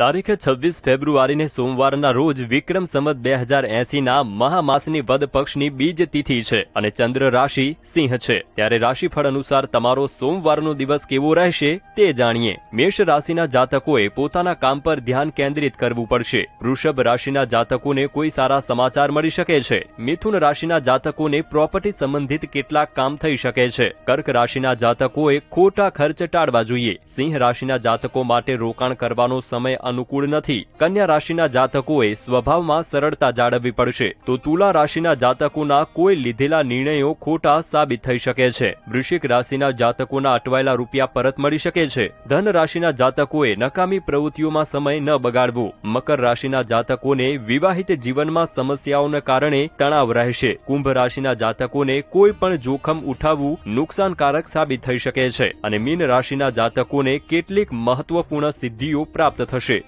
તારીખ છવ્વીસ ફેબ્રુઆરીને સોમવારના રોજ વિક્રમ સંવત બે હજાર એસીના મહામાસની વદ પક્ષની બીજ તિથિ છે અને ચંદ્ર રાશિ સિંહ છે. ત્યારે રાશિફળ અનુસાર તમારો સોમવારનો દિવસ કેવો રહેશે તે જાણીએ. મેષ રાશિના જાતકોએ પોતાના કામ પર ધ્યાન કેન્દ્રિત કરવું પડશે. વૃષભ રાશિના જાતકોને કોઈ સારા સમાચાર મળી શકે છે. મિથુન રાશિના જાતકોને પ્રોપર્ટી સંબંધિત કેટલાક કામ થઈ શકે છે. કર્ક રાશિના જાતકોએ ખોટા ખર્ચ ટાળવા જોઈએ. સિંહ રાશિના જાતકો માટે રોકાણ કરવાનો સમય અનુકૂળ નથી. કન્યા રાશિના જાતકોએ સ્વભાવમાં સરળતા જાળવવી પડશે. તો તુલા રાશિના જાતકોના કોઈ લીધેલા નિર્ણયો ખોટા સાબિત થઈ શકે છે. વૃશ્ચિક રાશિના જાતકોના અટવાયેલા રૂપિયા પરત મળી શકે છે. ધન રાશિના જાતકોએ નકામી પ્રવૃત્તિઓમાં સમય ન બગાડવો. મકર રાશિના જાતકોને વિવાહિત જીવનમાં સમસ્યાઓને કારણે તણાવ રહેશે. કુંભ રાશિના જાતકોને કોઈ પણ જોખમ ઉઠાવવું નુકસાનકારક સાબિત થઈ શકે છે. અને મીન રાશિના જાતકોને કેટલીક મહત્વપૂર્ણ સિદ્ધિઓ પ્રાપ્ત થશે.